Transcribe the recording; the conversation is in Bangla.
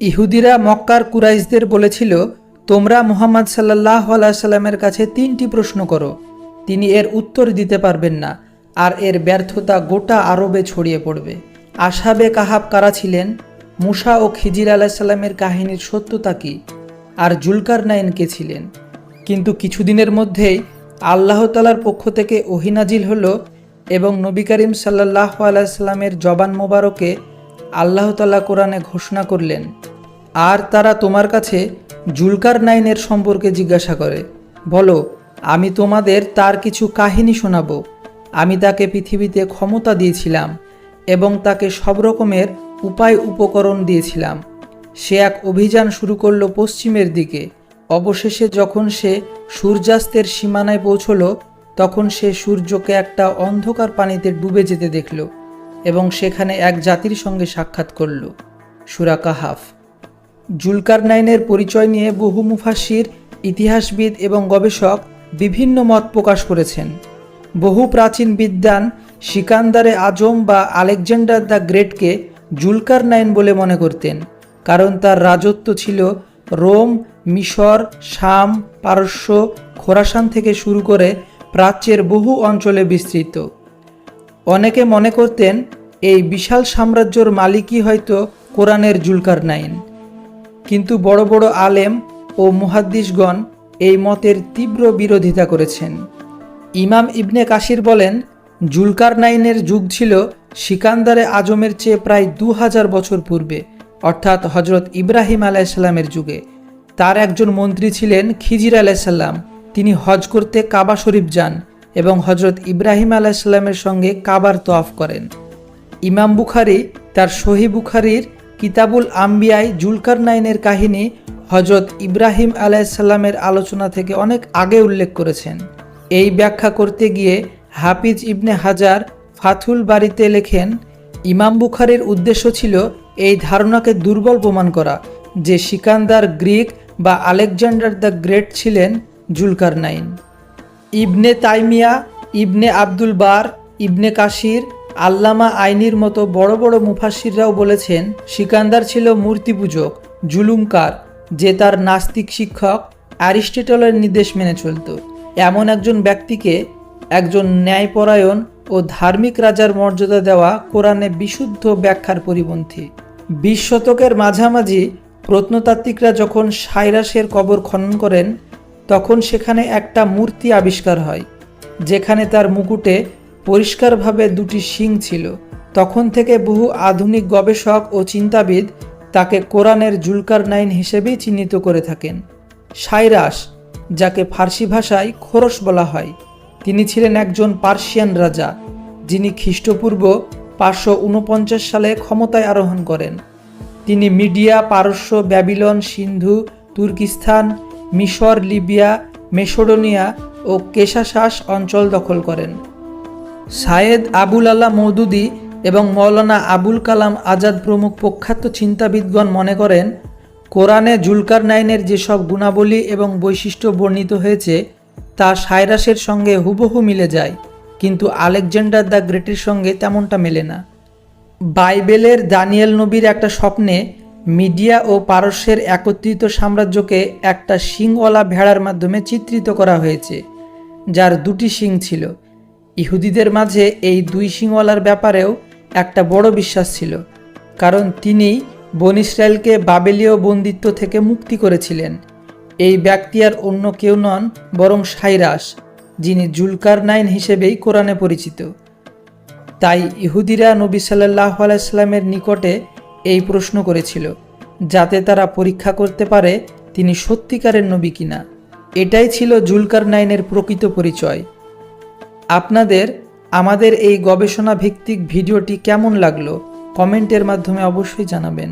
ইহুদিরা মক্কার কুরাইশদের বলেছিল, তোমরা মোহাম্মদ সাল্লাহ সাল্লামের কাছে তিনটি প্রশ্ন করো। তিনি এর উত্তর দিতে পারবেন না, আর এর ব্যর্থতা গোটা আরবে ছড়িয়ে পড়বে। আশাবে কাহাব কারা ছিলেন? মুসা ও খিজির আলাহিসাল্লামের কাহিনীর সত্যতা কি? আর জুলকার নাইন কে ছিলেন? কিন্তু কিছুদিনের মধ্যেই আল্লাহ তালার পক্ষ থেকে ওহিনাজিল হল এবং নবী করিম সাল্লাহ আলাইসাল্লামের জবান মোবারকে আল্লাহ তালা কোরআনে ঘোষণা করলেন। আর তারা তোমার কাছে জুলকার নাইনের সম্পর্কে জিজ্ঞাসা করে, বলো, আমি তোমাদের তার কিছু কাহিনী শোনাব। আমি তাকে পৃথিবীতে ক্ষমতা দিয়েছিলাম এবং তাকে সব রকমের উপায় উপকরণ দিয়েছিলাম। সে এক অভিযান শুরু করল পশ্চিমের দিকে। অবশেষে যখন সে সূর্যাস্তের সীমানায় পৌঁছল, তখন সে সূর্যকে একটা অন্ধকার পানিতে ডুবে যেতে দেখল এবং সেখানে এক জাতির সঙ্গে সাক্ষাৎ করল। সুরা কাহাফ। জুলকার নাইনের পরিচয় নিয়ে বহু মুফাসির ইতিহাসবিদ এবং গবেষক বিভিন্ন মত প্রকাশ করেছেন। বহু প্রাচীন বিদ্যান সিকান্দারে আজম বা আলেকজান্ডার দ্য গ্রেটকে জুলকার নাইন বলে মনে করতেন, কারণ তার রাজত্ব ছিল রোম, মিশর, শাম, পারস্য, খোরাসান থেকে শুরু করে প্রাচ্যের বহু অঞ্চলে বিস্তৃত। অনেকে মনে করতেন, এই বিশাল সাম্রাজ্যর মালিকই হয়তো কোরআনের জুলকার নাইন কিন্তু বড় বড় আলেম ও মুহাদ্দিসগণ এই মতের তীব্র বিরোধিতা করেছেন। ইমাম ইবনে কাশির বলেন জুলকার নাইনের যুগ ছিল সিকান্দারে আজমের চেয়ে প্রায় দু হাজার বছর পূর্বে, অর্থাৎ হজরত ইব্রাহিম আলাইসাল্লামের যুগে। তার একজন মন্ত্রী ছিলেন খিজির আলাইসাল্লাম তিনি হজ করতে কাবা শরীফ যান এবং হজরত ইব্রাহিম আলাইসাল্লামের সঙ্গে কাবার তোয়াফ করেন। ইমাম বুখারি তার সহি বুখারির কিতাবুল আম্বিয়ায় জুলকার নাইনের কাহিনী হজরত ইব্রাহিম আলাইসাল্লামের আলোচনা থেকে অনেক আগে উল্লেখ করেছেন। এই ব্যাখ্যা করতে গিয়ে হাফিজ ইবনে হাজার ফাথুল বাড়িতে লেখেন, ইমাম বুখারের উদ্দেশ্য ছিল এই ধারণাকে দুর্বল প্রমাণ করা যে সিকান্দার গ্রিক বা আলেকজান্ডার দ্য গ্রেট ছিলেন জুলকার নাইন ইবনে তাইমিয়া, ইবনে আব্দুল বার, ইবনে কাশির আল্লামা আইনির মতো বড় বড় মুফাসিররাও বলেছেন, সিকান্দার ছিল মূর্তি পূজক, জুলুমকার, যে তার নাস্তিক শিক্ষক অ্যারিস্টটলের নির্দেশ মেনে চলত। এমন একজন ব্যক্তিকে একজন ন্যায়পরায়ণ ও ধার্মিক রাজার মর্যাদা দেওয়া কোরআনে বিশুদ্ধ ব্যাখ্যার পরিপন্থী। বিশ শতকের মাঝামাঝি প্রত্নতাত্ত্বিকরা যখন সাইরাসের কবর খনন করেন, তখন সেখানে একটা মূর্তি আবিষ্কার হয়, যেখানে তার মুকুটে পরিষ্কারভাবে দুটি শিং ছিল। তখন থেকে বহু আধুনিক গবেষক ও চিন্তাবিদ তাকে কোরআনের জুলকার নাইন হিসেবেই চিহ্নিত করে থাকেন। সাইরাস, যাকে ফার্সি ভাষায় খোরস বলা হয়, তিনি ছিলেন একজন পার্সিয়ান রাজা, যিনি খ্রিস্টপূর্ব পাঁচশো উনপঞ্চাশ সালে ক্ষমতায় আরোহণ করেন। তিনি মিডিয়া, পারস্য, ব্যাবিলন, সিন্ধু, তুর্কিস্তান, মিশর, লিবিয়া, মেসোডোনিয়া ও কেশাশাস অঞ্চল দখল করেন। সায়েদ আবুল আল্লাহ মৌদুদি এবং মৌলানা আবুল কালাম আজাদ প্রমুখ প্রখ্যাত চিন্তাবিদগণ মনে করেন, কোরআনে জুলকার নাইনের যেসব গুণাবলী এবং বৈশিষ্ট্য বর্ণিত হয়েছে, তা সাইরাসের সঙ্গে হুবহু মিলে যায়, কিন্তু আলেকজান্ডার দ্য গ্রেটের সঙ্গে তেমনটা মেলে না। বাইবেলের দানিয়েল নবীর একটা স্বপ্নে মিডিয়া ও পারস্যের একত্রিত সাম্রাজ্যকে একটা শিংওয়ালা ভেড়ার মাধ্যমে চিত্রিত করা হয়েছে, যার দুটি শিং ছিল। ইহুদিদের মাঝে এই দুই শিংওয়ালার ব্যাপারেও একটা বড় বিশ্বাস ছিল, কারণ তিনি বন ইসরায়েলকে বাবেলীয় বন্দিত্ব থেকে মুক্তি করেছিলেন। এই ব্যক্তি আর অন্য কেউ নন, বরং সাইরাস, যিনি জুলকার নাইন হিসেবেই কোরআনে পরিচিত। তাই ইহুদিরা নবী সাল্লাহ আলাইস্লামের নিকটে এই প্রশ্ন করেছিল, যাতে তারা পরীক্ষা করতে পারে তিনি সত্যিকারের নবী কিনা। এটাই ছিল জুলকার নাইনের প্রকৃত পরিচয়। আপনাদের আমাদের এই গবেষণা ভিত্তিক ভিডিওটি কেমন লাগল কমেন্টের মাধ্যমে অবশ্যই জানাবেন।